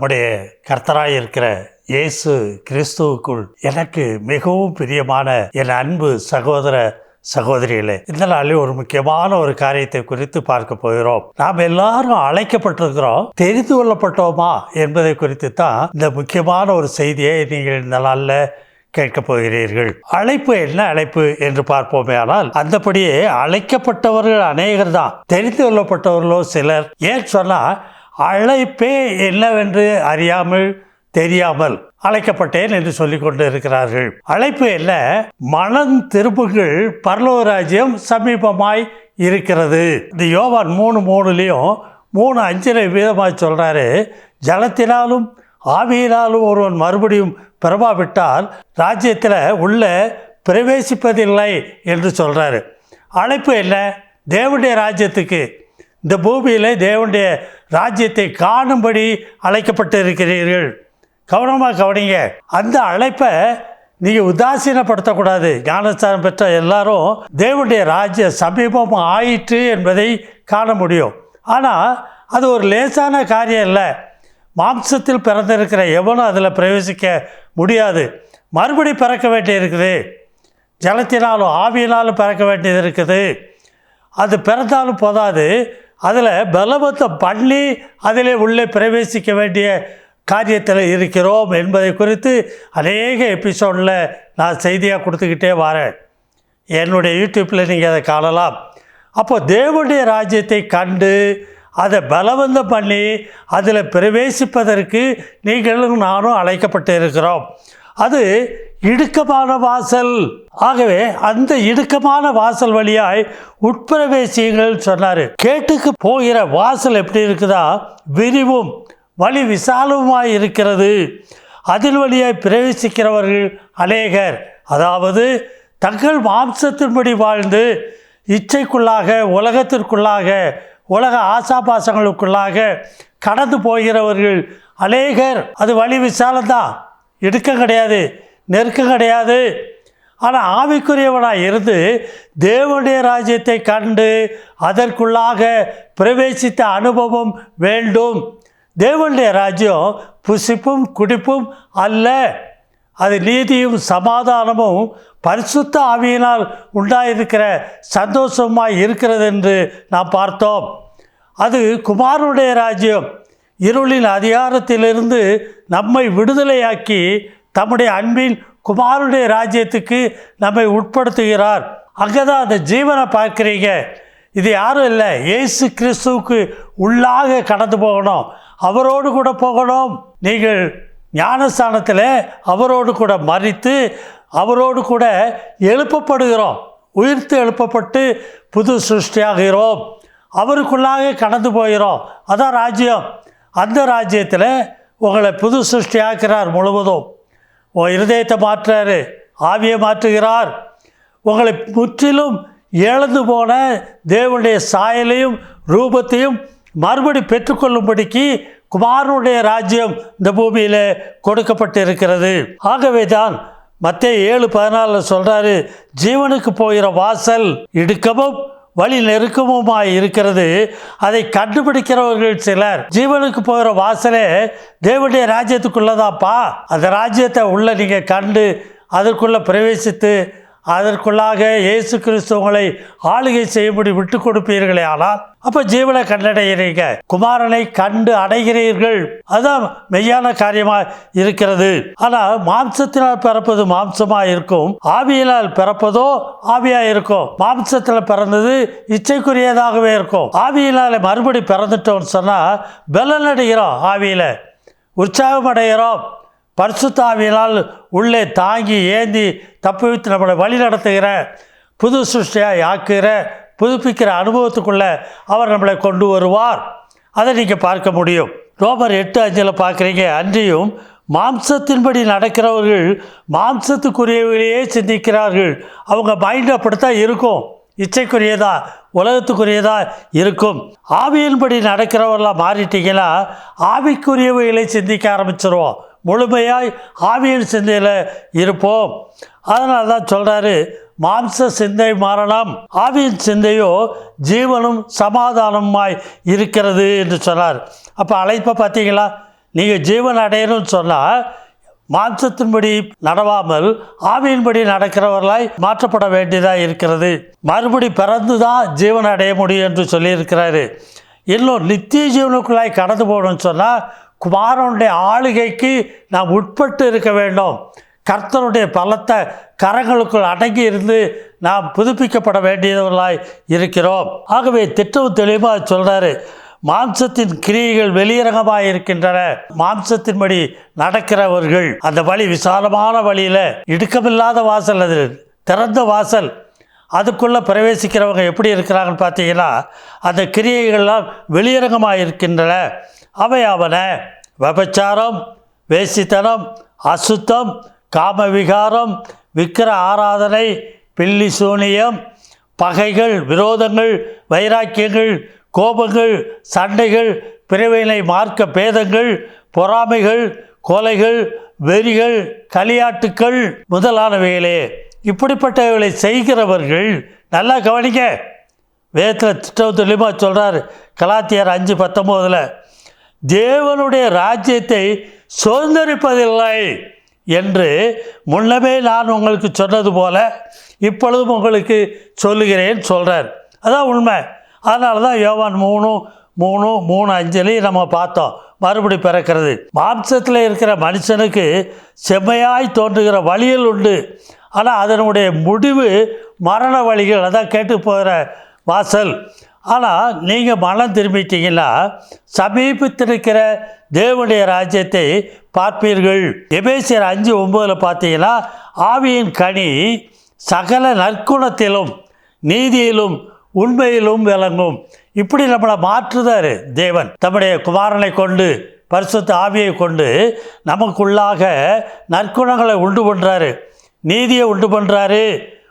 நம்முடைய கர்த்தராய் இருக்கிற இயேசு கிறிஸ்துவுக்குள் எனக்கு மிகவும் பிரியமான என் அன்பு சகோதர சகோதரிகளே இந்த நாளில் ஒரு முக்கியமான ஒரு காரியத்தை குறித்து பார்க்க போகிறோம். நாம் எல்லாரும் அழைக்கப்பட்டிருக்கிறோம். தெரிந்து கொள்ளப்பட்டோமா என்பதை குறித்து தான் இந்த முக்கியமான ஒரு செய்தியை நீங்கள் இந்த நாளில் கேட்கப் போகிறீர்கள். அழைப்பு என்ன அழைப்பு என்று பார்ப்போமே ஆனால் அந்தபடியே அழைக்கப்பட்டவர்கள் அநேகர் தான் தெரிந்து கொள்ளப்பட்டவர்களோ சிலர். ஏன் சொன்னால் அழைப்பே என்னவென்று அறியாமல் தெரியாமல் அழைக்கப்பட்டேன் என்று சொல்லிக் கொண்டு இருக்கிறார்கள் அழைப்பு என்ன? மனம் திருப்புகள் பரலோக ராஜ்யம் சமீபமாய் இருக்கிறது. இந்த யோவான் மூணு மூணுலேயும் மூணு அஞ்சரை வீதமாய் சொல்கிறாரு ஜலத்தினாலும் ஆவியினாலும் ஒருவன் மறுபடியும் பிறவாவிட்டால் ராஜ்யத்தில் உள்ள பிரவேசிப்பதில்லை என்று சொல்கிறாரு அழைப்பு என்ன? தேவனுடைய ராஜ்யத்துக்கு இந்த பூமியில் தேவனுடைய ராஜ்யத்தை காணும்படி அழைக்கப்பட்டு இருக்கிறீர்கள் கவனமாக கவனிங்க. அந்த அழைப்பை நீங்கள் உதாசீனப்படுத்தக்கூடாது. ஞானஸ்தானம் பெற்ற எல்லாரும் தேவனுடைய ராஜ்ய சமீபம் ஆயிற்று என்பதை காண முடியும். ஆனால் அது ஒரு லேசான காரியம் இல்லை. மாம்சத்தில் பிறந்திருக்கிற எவனும் அதில் பிரவேசிக்க முடியாது. மறுபடி பிறக்க வேண்டியிருக்குது. ஜலத்தினாலும் ஆவியினாலும் பிறக்க வேண்டியது இருக்குது. அது பிறந்தாலும் போதாது. அதில் பலவத்தை பண்ணி அதிலே உள்ளே பிரவேசிக்க வேண்டிய காரியத்தில் இருக்கிறோம் என்பதை குறித்து அநேக எபிசோடில் நான் செய்தியாக கொடுத்துக்கிட்டே வரேன். என்னுடைய யூடியூப்பில் நீங்கள் அதை காணலாம். அப்போ தேவனுடைய ராஜ்யத்தை கண்டு அதை பலவந்தம் பண்ணி அதில் பிரவேசிப்பதற்கு நீங்களும் நானும் அழைக்கப்பட்டு இருக்கிறோம் அது இடுக்கமான வாசல். ஆகவே அந்த இடுக்கமான வாசல் வழியாய் உட்பிரவேசியுங்கள் சொன்னார். கேட்டுக்கு போகிற வாசல் எப்படி இருக்குதா? விரிவும் வழி விசாலமாய் இருக்கிறது. அதில் வழியாய் பிரவேசிக்கிறவர்கள் அநேகர். அதாவது தங்கள் மாம்சத்தின்படி வாழ்ந்து இச்சைக்குள்ளாக உலகத்திற்குள்ளாக உலக ஆசாபாசங்களுக்குள்ளாக கடந்து போகிறவர்கள் அநேகர். அது வழி விசாலம்தான். எடுக்க கிடையாது நெருக்க கிடையாது. ஆனால் ஆவிக்குரியவனாக இருந்து தேவனுடைய ராஜ்யத்தை கண்டு அதற்குள்ளாக பிரவேசித்த அனுபவம் வேண்டும். தேவனுடைய ராஜ்யம் புசிப்பும் குடிப்பும் அல்ல. அது நீதியும் சமாதானமும் பரிசுத்த ஆவியினால் உண்டாயிருக்கிற சந்தோஷமாக இருக்கிறது என்று நாம் பார்த்தோம். அது குமாரனுடைய ராஜ்யம். இருளின் அதிகாரத்திலிருந்து நம்மை விடுதலையாக்கி தம்முடைய அன்பின் குமாருடைய ராஜ்யத்துக்கு நம்மை உட்படுத்துகிறார். அங்கே தான் அந்த ஜீவனை பார்க்குறீங்க. இது யாரும் இல்லை. இயேசு கிறிஸ்துவுக்கு உள்ளாக கடந்து போகணும். அவரோடு கூட போகணும். நீங்கள் ஞானஸ்தானத்தில் அவரோடு கூட மறித்து அவரோடு கூட எழுப்பப்படுகிறோம். உயிர்த்து எழுப்பப்பட்டு புது சிருஷ்டியாகிறோம். அவருக்குள்ளாக கடந்து போகிறோம். அதான் ராஜ்யம். அந்த ராஜ்யத்தில் உங்களை புது சிருஷ்டியாக்கிறார் முழுவதும். உன் இருதயத்தை மாற்றுறாரு ஆவியை மாற்றுகிறார். உங்களை முற்றிலும் இழந்து போன தேவனுடைய சாயலையும் ரூபத்தையும் மறுபடி பெற்றுக்கொள்ளும்படிக்கு குமாரனுடைய ராஜ்யம் இந்த பூமியில் கொடுக்கப்பட்டிருக்கிறது. ஆகவே தான் மத்திய ஏழு பதினாலில் சொல்கிறாரு ஜீவனுக்கு போகிற வாசல் இடுக்கவும் வழி நெருக்கமுமாய் இருக்கிறது. அதை கண்டுபிடிக்கிறவர்கள் சிலர். ஜீவனுக்கு போகிற வாசலே தேவனுடைய ராஜ்யத்துக்குள்ளதாப்பா. அந்த ராஜ்யத்தை உள்ள நீங்கள் கண்டு அதற்குள்ளே பிரவேசித்து அதற்குள்ளாக இயேசு கிறிஸ்துவங்களை ஆளுகை செய்யும்படி விட்டு கொடுப்பீர்களே ஆனால் அப்போ ஜீவனை கண்டடைகிறீங்க குமாரனை கண்டு அடைகிறீர்கள். அதுதான் மெய்யான காரியமாக இருக்கிறது. ஆனால் மாம்சத்தினால் பிறப்பது மாம்சமாக இருக்கும். ஆவியினால் பிறப்பதோ ஆவியாக இருக்கும். மாம்சத்தில் பிறந்தது இச்சைக்குரியதாகவே இருக்கும். ஆவியினால் மறுபடி பிறந்துட்டோம்னு சொன்னால் பலன் அடைகிறோம் ஆவியில். உற்சாகம் அடைகிறோம் பரிசுத்தாவியினால் உள்ளே தாங்கி ஏந்தி தப்பு வைத்து நம்மளை வழி நடத்துகிற புது சிருஷ்டியாக ஆக்குகிற புதுப்பிக்கிற அனுபவத்துக்குள்ளே அவர் நம்மளை கொண்டு வருவார். அதை நீங்கள் பார்க்க முடியும். ரோமர் எட்டு அஞ்சில் பார்க்குறீங்க அன்றியும் மாம்சத்தின்படி நடக்கிறவர்கள் மாம்சத்துக்குரியவர்களையே சிந்திக்கிறார்கள். அவங்க மைண்ட் அப்படித்தான் இருக்கும். இச்சைக்குரியதா உலகத்துக்குரியதா இருக்கும். ஆவியின்படி நடக்கிறவர்களாக மாறிட்டீங்கன்னா ஆவிக்குரியவைகளை சிந்திக்க ஆரம்பிச்சிருவோம். முழுமையாய் ஆவியின் சிந்தையில் இருப்போம். அதனால தான் சொல்கிறாரு மாம்ச சிந்தை மாறலாம். ஆவியின் சிந்தையோ ஜீவனும் சமாதானமாய் இருக்கிறது என்று சொன்னார். அப்போ அழைப்பை பார்த்தீங்களா நீங்கள் ஜீவன் அடையணும்னு சொன்னால் மாம்சத்தின்படி நடவாமல் ஆவியின்படி நடக்கிறவர்களாய் மாற்றப்பட வேண்டியதாக இருக்கிறது. மறுபடி பிறந்து தான் ஜீவன் அடைய முடியும் என்று சொல்லியிருக்கிறாரு. இன்னும் நித்திய ஜீவனுக்குள்ளாய் கடந்து போகணும்னு சொன்னால் குமாரனுடைய ஆளுகைக்கு நாம் உட்பட்டு இருக்க வேண்டும். கர்த்தருடைய பலத்த கரங்களுக்குள் அடங்கி இருந்து நாம் புதுப்பிக்கப்பட வேண்டியவர்களாய் இருக்கிறோம். ஆகவே திட்டம் தெளிவாக சொல்கிறாரு மாம்சத்தின் கிரியைகள் வெளியரங்கமாக இருக்கின்றன. மாம்சத்தின்படி நடக்கிறவர்கள் அந்த வழி விசாலமான வழியில் இடுக்கமில்லாத வாசல் அது திறந்த வாசல். அதுக்குள்ளே பிரவேசிக்கிறவங்க எப்படி இருக்கிறாங்கன்னு பார்த்தீங்கன்னா அந்த கிரியைகள்லாம் வெளியரங்கமாக இருக்கின்றன. அவை அவன விபச்சாரம் வேசித்தனம் அசுத்தம் காமவிகாரம் விக்கிர ஆராதனை பில்லி சூனியம் பகைகள் விரோதங்கள் வைராக்கியங்கள் கோபங்கள் சண்டைகள் பிறவினை மார்க்க பேதங்கள் பொறாமைகள் கொலைகள் வெறிகள் களியாட்டுக்கள் முதலானவைகளே. இப்படிப்பட்டவைகளை செய்கிறவர்கள் நல்லா கவனிங்க. வேதத்தில் திட்டம் தெளிவாக சொல்கிறார் கலாத்தியார் அஞ்சு பத்தொம்போதில் தேவனுடைய ராஜ்யத்தை சுதந்திரிப்பதில்லை என்று முன்னமே நான் உங்களுக்கு சொன்னது போல இப்பொழுதும் உங்களுக்கு சொல்லுகிறேன் சொல்கிறார் அதான் உண்மை. அதனால தான் யோவான் மூணு மூணு மூணு அஞ்சலி நம்ம பார்த்தோம். மறுபடி பிறக்கிறது. மாம்சத்தில் இருக்கிற மனுஷனுக்கு செம்மையாய் தோன்றுகிற வழிகள் உண்டு. ஆனால் அதனுடைய முடிவு மரண வழிகள். அதான் கேட்டு போகிற வாசல். ஆனால் நீங்கள் மனம் திரும்பிட்டீங்கன்னா சமீபத்திருக்கிற தேவனுடைய ராஜ்யத்தை பார்ப்பீர்கள். எபேசியர் அஞ்சு ஒம்போதில் பார்த்தீங்கன்னா ஆவியின் கனி சகல நற்குணத்திலும் நீதியிலும் உண்மையிலும் விளங்கும். இப்படி நம்மளை மாற்றுதார் தேவன். தம்முடைய குமாரனை கொண்டு பரிசுத்த ஆவியை கொண்டு நமக்குள்ளாக நற்குணங்களை உண்டு பண்ணுறாரு நீதியை உண்டு பண்ணுறாரு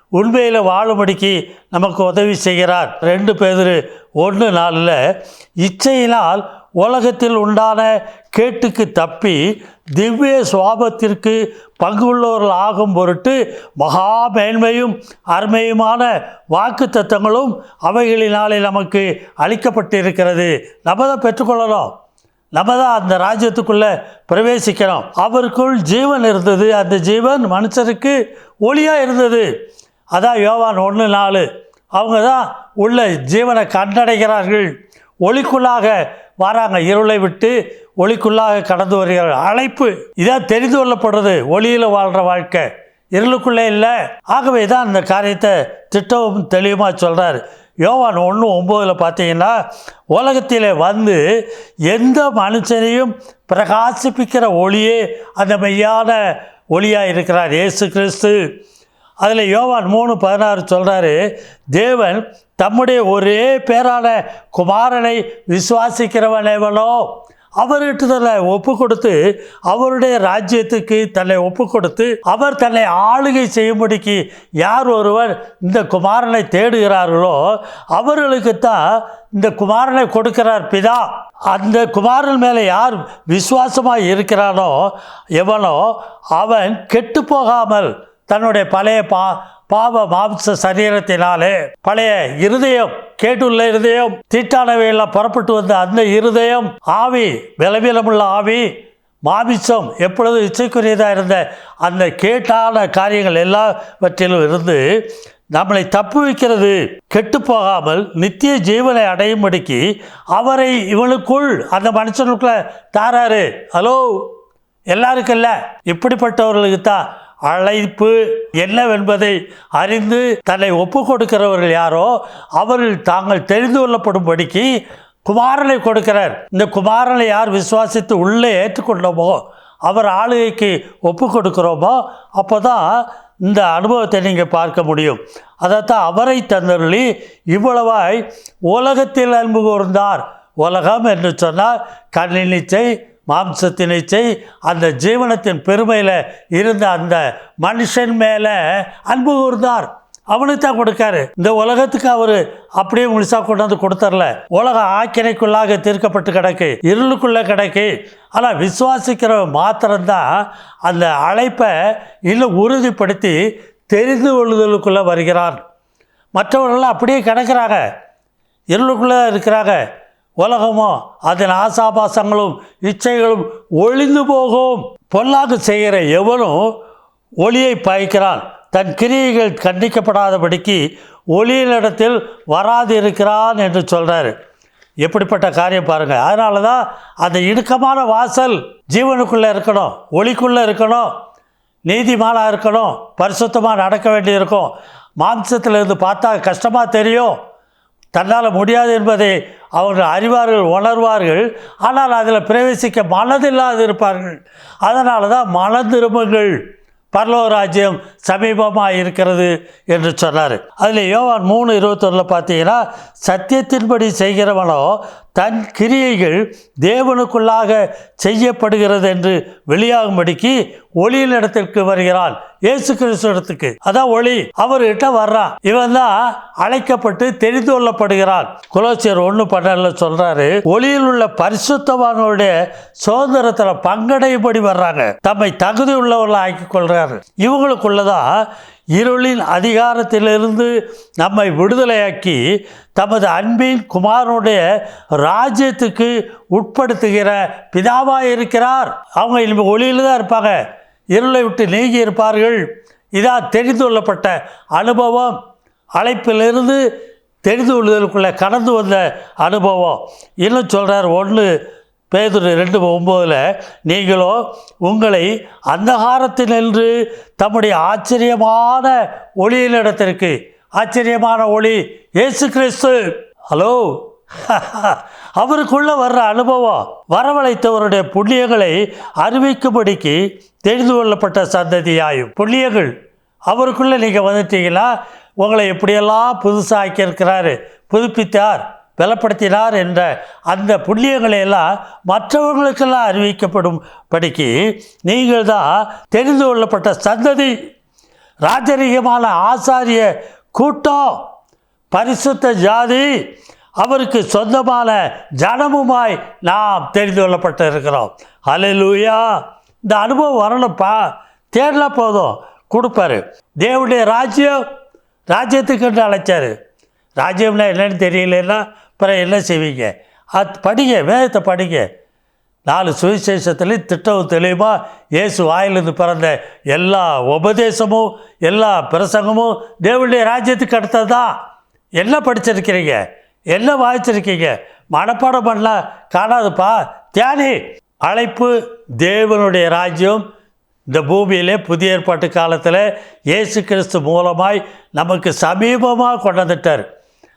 உண்மையில் வாழும்படிக்கு நமக்கு உதவி செய்கிறார். ரெண்டு பேர் ஒன்று நாளில் இச்சையினால் உலகத்தில் உண்டான கேட்டுக்கு தப்பி திவ்ய சுவாபத்திற்கு பங்குள்ளவர்கள் ஆகும் பொருட்டு மகா மேன்மையும் அருமையுமான வாக்கு தத்தங்களும் அவைகளினாலே நமக்கு அளிக்கப்பட்டிருக்கிறது. நம்ம தான் பெற்றுக்கொள்ளணும். நம்ம தான் அந்த ராஜ்யத்துக்குள்ளே பிரவேசிக்கிறோம் அவருக்குள் ஜீவன் இருந்தது. அந்த ஜீவன் மனுஷருக்கு ஒளியாக இருந்தது. அதான் யோவான் ஒன்று நாலு. அவங்க தான் உள்ள ஜீவனை கண்டடைகிறார்கள். ஒளிக்குள்ளாக வராங்க. இருளை விட்டு ஒளிக்குள்ளாக கடந்து வருகிறார்கள். அழைப்பு. இதான் தெரிந்து கொள்ளப்படுறது. ஒளியில் வாழ்கிற வாழ்க்கை. இருளுக்குள்ளே இல்லை. ஆகவே தான் இந்த காரியத்தை திட்டமும் தெளிவுமாக சொல்கிறார் யோவான் ஒன்று ஒம்போதில் பார்த்தீங்கன்னா உலகத்தில் வந்து எந்த மனுஷனையும் பிரகாசிப்பிக்கிற ஒளியே அந்த மெய்யான ஒளியாக இருக்கிறார் ஏசு கிறிஸ்து. அதில் யோவான் மூணு பதினாறு சொல்கிறாரு தேவன் தம்முடைய ஒரே பேரான குமாரனை விசுவாசிக்கிறவன் எவனோ அவர்கிட்ட தன்னை ஒப்பு கொடுத்து அவருடைய ராஜ்யத்துக்கு தன்னை ஒப்பு கொடுத்து அவர் தன்னை ஆளுகை செய்யும்படிக்கு யார் ஒருவர் இந்த குமாரனை தேடுகிறார்களோ அவர்களுக்கு தான் இந்த குமாரனை கொடுக்கிறார் பிதா. அந்த குமாரன் மேலே யார் விசுவாசமாக இருக்கிறானோ எவனோ அவன் கெட்டு போகாமல் தன்னுடைய பழைய பா பாவ மாம்ச சரீரத்தினாலே பழைய இருதயம் கேட்டுள்ள இருதயம் தீட்டானவையெல்லாம் புறப்பட்டு வந்த அந்த இருதயம் ஆவி விளவிலமுள்ள ஆவி மாமிசம் எப்பொழுதும் இச்சைக்குரியதாக இருந்த அந்த கேட்டான காரியங்கள் எல்லாவற்றிலும் இருந்து நம்மளை தப்பு வைக்கிறது கெட்டு போகாமல் நித்திய ஜீவனை அடையும்படிக்கு அவரை இவனுக்குள் அந்த மனுஷனுக்குள்ள தாராரு ஹலோ? எல்லாருக்கும் இல்லை இப்படிப்பட்டவர்களுக்கு தான் அழைப்பு என்னவென்பதை அறிந்து தன்னை ஒப்பு கொடுக்கிறவர்கள் யாரோ அவர்கள் தாங்கள் தெரிந்து கொள்ளப்படும்படிக்கு குமாரனை கொடுக்கிறார். இந்த குமாரனை யார் விசுவாசித்து உள்ளே ஏற்றுக்கொண்டோமோ அவர் ஆளுகைக்கு ஒப்பு கொடுக்குறோமோ அப்போ தான் இந்த அனுபவத்தை நீங்கள் பார்க்க முடியும். அதைத்தான் அவரை தந்தருளி இவ்வளவாய் உலகத்தில் அன்பு கூர்ந்தார். உலகம் என்று சொன்னால் கண்ணினிச்சை மாம்சத்தினை செய் அந்த ஜீவனத்தின் பெருமையில் இருந்த அந்த மனுஷன் மேலே அன்பு கூர்ந்தார். அவனுக்கு தான் கொடுக்காரு. இந்த உலகத்துக்கு அவர் அப்படியே முழுசாக கொண்டாந்து கொடுத்துர்ல. உலகம் ஆக்கினைக்குள்ளாக தீர்க்கப்பட்டு கிடக்கு. இருளுக்குள்ளே கிடக்கு. ஆனால் விசுவாசிக்கிற மாத்திரம்தான் அந்த அழைப்பை இன்னும் உறுதிப்படுத்தி தெரிந்து கொள்ளுதலுக்குள்ளே வருகிறார் மற்றவர்கள்லாம் அப்படியே கிடக்கிறாங்க. இருளுக்குள்ளே இருக்கிறாங்க. உலகமோ அதன் ஆசாபாசங்களும் இச்சைகளும் ஒளிந்து போகும். பொல்லாக்கு செய்கிற எவனும் ஒளியை பாய்க்கிறான். தன் கிரியைகள் கண்டிக்கப்படாதபடிக்கு ஒளியினிடத்தில் வராது இருக்கிறான் என்று சொல்கிறார் எப்படிப்பட்ட காரியம் பாருங்கள் அதனால தான் அந்த இடுக்கமான வாசல் ஜீவனுக்குள்ளே இருக்கணும் ஒளிக்குள்ளே இருக்கணும் நீதிமானாக இருக்கணும் பரிசுத்தமாக நடக்க வேண்டியிருக்கும். மாம்சத்தில் இருந்து பார்த்தா கஷ்டமாக தெரியும். தன்னால் முடியாது என்பதை அவர்கள் அறிவார்கள் உணர்வார்கள். ஆனால் அதில் பிரவேசிக்க மனதில்லாது இருப்பார்கள். அதனால தான் மனம் திரும்புங்கள். பரலோகராஜ்யம் சமீபமாக இருக்கிறது என்று சொன்னார். அதில் யோவான் மூணு இருபத்தொன்னில் பார்த்தீங்கன்னா சத்தியத்தின்படி செய்கிறவனோ தன் கிரியைகள் தேவனுக்குள்ளாக செய்யப்படுகிறது என்று வெளியாகும்படிக்கு ஒளியின் இடத்திற்கு வருகிறான் இயேசு கிறிஸ்து இடத்துக்கு. அதான் ஒளி. அவர்கிட்ட வர்றான் இவன் தான் அழைக்கப்பட்டு தெரிந்து கொள்ளப்படுகிறான். குலோசியர் ஒன்று பன்னெண்டுல சொல்றாரு ஒளியில் உள்ள பரிசுத்தவான்களுடைய சுதந்திரத்தில் பங்கடையும்படி வர்றாங்க. தம்மை தகுதி உள்ளவர்கள் ஆக்கி கொள்றாரு. இவங்களுக்குள்ளதான் இருளின் அதிகாரத்திலிருந்து நம்மை விடுதலையாக்கி தமது அன்பின் குமாரனுடைய ராஜ்யத்துக்கு உட்படுத்துகிற பிதாவாக இருக்கிறார் அவங்க இனிமேல் ஒளியில் தான் இருப்பாங்க. இருளை விட்டு நீங்கி இருப்பார்கள். இதான் தெரிந்து கொள்ளப்பட்ட அனுபவம். அழைப்பிலிருந்து தெரிந்து கொள்வதற்குள்ளே கடந்து வந்த அனுபவம். இன்னும் சொல்கிறார் ஒன்று பேதுரு ரெண்டு ஒம்போதில் நீங்களோ உங்களை அந்தகாரத்தினின்று தம்முடைய ஆச்சரியமான ஒளியினிடத்திற்கு ஆச்சரியமான ஒளி ஏசு கிறிஸ்து. ஹலோ? அவருக்குள்ள வர்ற அனுபவம் வரவழைத்தவருடைய புண்ணியங்களை அறிவிக்கும்படிக்கு தெரிந்து கொள்ளப்பட்ட சந்ததியாயும். புண்ணியங்கள் அவருக்குள்ளே நீங்கள் வந்துட்டீங்கன்னா உங்களை எப்படியெல்லாம் புதுசாக்கியிருக்கிறாரு புதுப்பித்தார். பலப்படுத்தினார் என்ற அந்த புண்ணியங்களை எல்லாம் மற்றவர்களுக்கெல்லாம் அறிவிக்கப்படும் படிக்கு நீங்கள் தான் தெரிந்து கொள்ளப்பட்ட சந்ததி ராஜரீகமான ஆசாரிய கூட்டம் பரிசுத்த ஜாதி அவருக்கு சொந்தமான ஜனமுமாய் நாம் தெரிந்து கொள்ளப்பட்டு இருக்கிறோம் ஹalleluya. இந்த அனுபவம் வரணும்ப்பா. தேடல போதும். கொடுப்பாரு. தேவனுடைய ராஜ்யம் ராஜ்யத்துக்கு என்று அழைச்சாரு. ராஜ்யம்னா என்னன்னு தெரியலன்னா அப்புறம் என்ன செய்வீங்க? அத் படிங்க வேதத்தை படிங்க. நாலு சுவிசேஷத்துலேயும் திட்டம் தெளிவாக இயேசு வாயிலிருந்து பிறந்த எல்லா உபதேசமும் எல்லா பிரசங்கமும் தேவனுடைய ராஜ்யத்துக்கு அடுத்தது? தான் என்ன படிச்சிருக்கிறீங்க? என்ன வாய்ச்சிருக்கீங்க மனப்பாடம் பண்ணலாம் காணாதுப்பா. தியானி அழைப்பு தேவனுடைய ராஜ்யம். இந்த பூமியிலே புதிய ஏற்பாட்டு காலத்தில் இயேசு கிறிஸ்து மூலமாய் நமக்கு சமீபமாக கொண்டு வந்துட்டார்.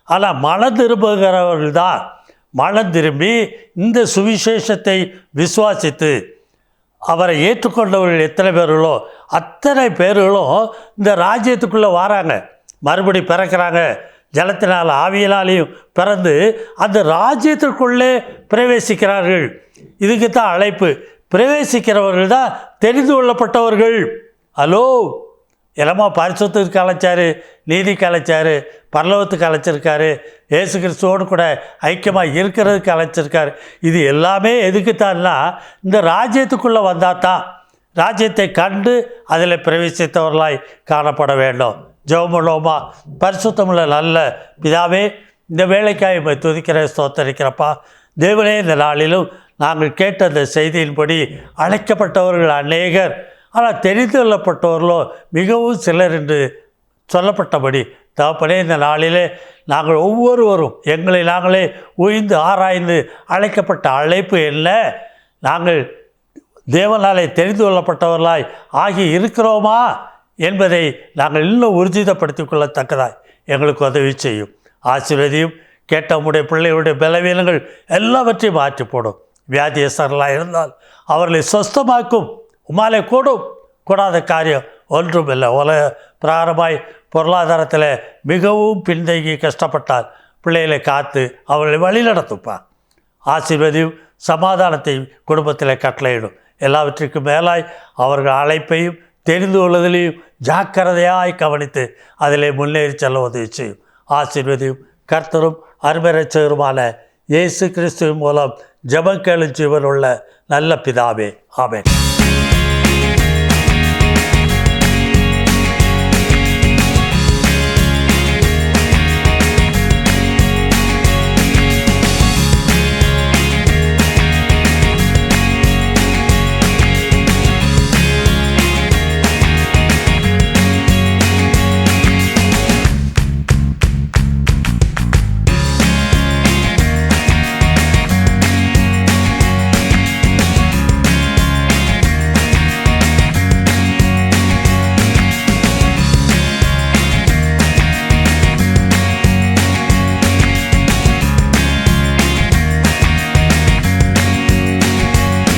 ஆனால் மனம் திரும்புகிறவர்கள் தான் மனம் திரும்பி இந்த சுவிசேஷத்தை விசுவாசித்து அவரை ஏற்றுக்கொண்டவர்கள் எத்தனை பேர்களோ அத்தனை பேர்களும் இந்த ராஜ்யத்துக்குள்ளே வராங்க. மறுபடி பிறக்கிறாங்க. ஜலத்தினால் ஆவியினாலையும் பிறந்து அந்த ராஜ்யத்திற்குள்ளே பிரவேசிக்கிறார்கள். இதுக்கு தான் அழைப்பு. பிரவேசிக்கிறவர்கள் தான் தெரிந்து கொள்ளப்பட்டவர்கள். ஹலோ? எல்லாமோ பரிசுத்துக்கு அழைச்சாரு நீதிக்கு அழைச்சாரு பரலோகத்துக்கு அழைச்சிருக்காரு இயேசு கிறிஸ்துவோடு கூட ஐக்கியமாக இருக்கிறதுக்கு அழைச்சிருக்காரு இது எல்லாமே எதுக்குத்தான்னா இந்த ராஜ்யத்துக்குள்ளே வந்தால் தான் ராஜ்யத்தை கண்டு அதில் பிரவேசித்தவர்களாய் காணப்பட வேண்டும். ஜெவமுலோமா பரிசுத்தமுள்ள நல்ல பிதாவே இந்த வேலைக்காய் உம்மை துதிக்கிற ஸ்தோத்தரிக்கிறப்பா தேவனே இந்த நாளிலும் நாங்கள் கேட்ட அந்த செய்தியின்படி அழைக்கப்பட்டவர்கள் அநேகர். ஆனால் தெரிந்து கொள்ளப்பட்டவர்களோ மிகவும் சிலர் என்று சொல்லப்பட்டபடி தகப்பனே இந்த நாளிலே நாங்கள் ஒவ்வொருவரும் எங்களை நாங்களே உய்ந்து ஆராய்ந்து அழைக்கப்பட்ட அழைப்பு என்ன? நாங்கள் தேவனாலே தெரிந்து கொள்ளப்பட்டவர்களாய் ஆகி இருக்கிறோமா? என்பதை நாங்கள் இன்னும் ஊர்ஜிதப்படுத்திக் கொள்ளத்தக்கதாய் எங்களுக்கு உதவி செய்யும். ஆசீர்வதியும் கேட்ட பிள்ளைகளுடைய பலவீனங்கள் எல்லாவற்றையும் மாற்றி போடும் வியாதியஸ்தர்களாக இருந்தால் அவர்களை சொஸ்தமாக்கும் உமாலே கூடும் கூடாத காரியம் ஒன்றும் இல்லை உலக பிரகாரமாய் பொருளாதாரத்தில் மிகவும் பின்தங்கி கஷ்டப்பட்டால் பிள்ளைகளை காத்து அவர்களை வழிநடத்துப்பா. ஆசீர்வதியும் சமாதானத்தையும் குடும்பத்தில் கட்டளையிடும். எல்லாவற்றிற்கும் மேலாய் அவர்கள் அழைப்பையும் தெரிந்து கொள்வதிலையும் ஜாக்கிரதையாய் கவனித்து அதிலே முன்னேறி செல்ல உதவி செய்யும். ஆசீர்வதியும் கர்த்தரும் அருமரச்சருமான இயேசு கிறிஸ்துவின் மூலம் ஜெபம் கேளும் ஜீவனுள்ள நல்ல பிதாவே. ஆமேன்.